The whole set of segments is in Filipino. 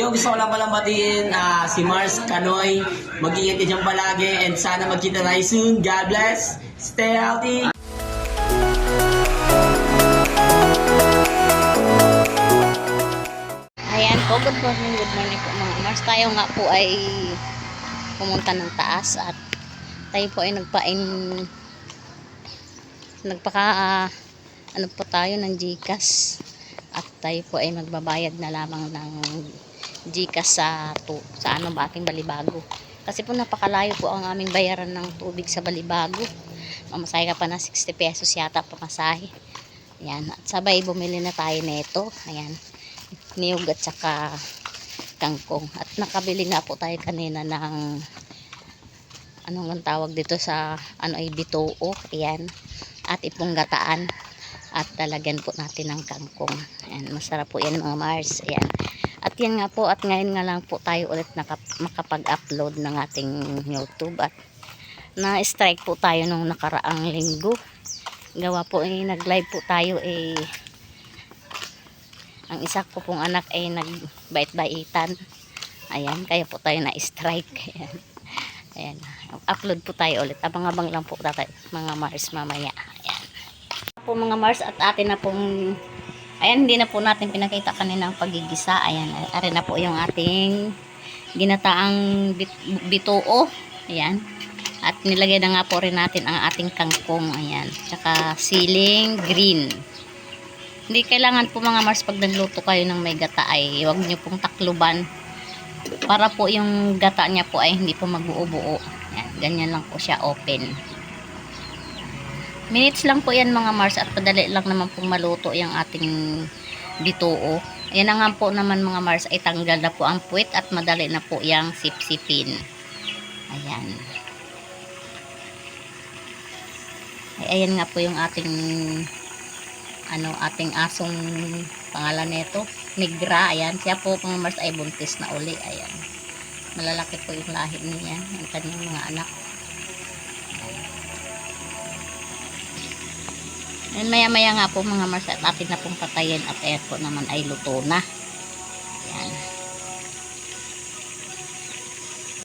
Yung gusto ko lang palang batiin ah, si Mars Canoy. Mag-ingat ka dyan palagi and sana magkita tayo soon. God bless. Stay healthy. Ayan po, good morning, good morning po mga Mars. Tayo nga po ay pumunta ng taas at tayo po ay nagpain nagpaka ano po tayo ng Gcash at tayo po ay magbabayad na lamang ng Gcash sa to, sa ano ba ating balibago kasi po napakalayo po ang aming bayaran ng tubig sa balibago mamasahe ka pa na 60 pesos yata pamasahe ayan at sabay bumili na tayo nito ayan niyog at saka kangkong. At nakabili nga po tayo kanina ng anong ang tawag dito sa ano ay bitoo. Ayan. At ipong gataan. At talagyan po natin ng kangkong. Ayan. Masarap po yan mga Mars. Ayan. Yan nga po. At ngayon nga lang po tayo ulit makapag-upload ng ating YouTube. At na-strike po tayo nung nakaraang linggo. Gawa po eh, nag-live po tayo eh ang isa ko pong anak ay nagbait-baitan. Ayan, kaya po tayo na-strike. Ayan. Ayan. Upload po tayo ulit. Abang-abang lang po tayo mga Mars mamaya. Ayan. Po mga Mars at atin na pong Ayan, hindi na po natin pinakita kanina ang pagigisa. Ayan, arin na po yung ating ginataang bit bitoo. Ayan. At nilagay na nga po rin natin ang ating kangkong. Ayan. Tsaka siling green. Hindi kailangan po mga Mars pag nagluto kayo ng may gata ay huwag niyo pong takluban para po yung gata niya po ay hindi po magbuo-buo. Yan, ganyan lang po siya open. Minutes lang po yan mga Mars at padali lang naman pong maluto yung ating bituo. Yan na nga po naman mga Mars ay tanggal na po ang puwit at madali na po yung sipsipin. Ayan. Ay, ayan nga po yung ating ano ating asong pangalan nito Negra ayan siya po mga Mars ay buntis na uli ayan malalaki po yung lahi niya ang kanyang mga anak ayan maya maya nga po mga Mars at atin na pong patayin at ayan po naman ay luto na ayan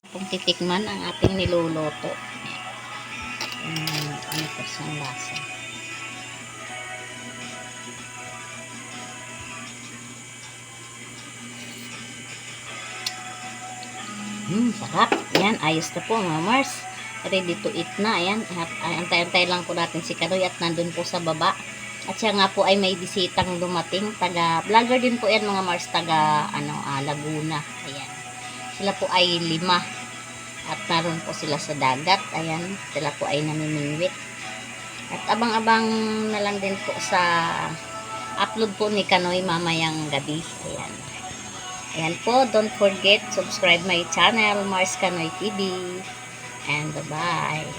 kung titikman ang ating niluluto ayan. ano po siyang lasa Hmm, sarap. Yan, ayos na po mga Mars. Ready to eat na. Ayan, at ay, antay-antay lang po natin si Kanoy at nandun po sa baba. At siya nga po ay may bisitang dumating. Taga, vlogger din po yan mga Mars. Taga, ano, ah, Laguna. Ayan. Sila po ay lima. At naroon po sila sa dagat. Ayan, sila po ay namimingwit. At abang-abang na lang din po sa upload po ni Kanoy mamayang gabi. Ayan. Ayan po, don't forget, subscribe my channel, Mars Kanoy TV. And bye-bye.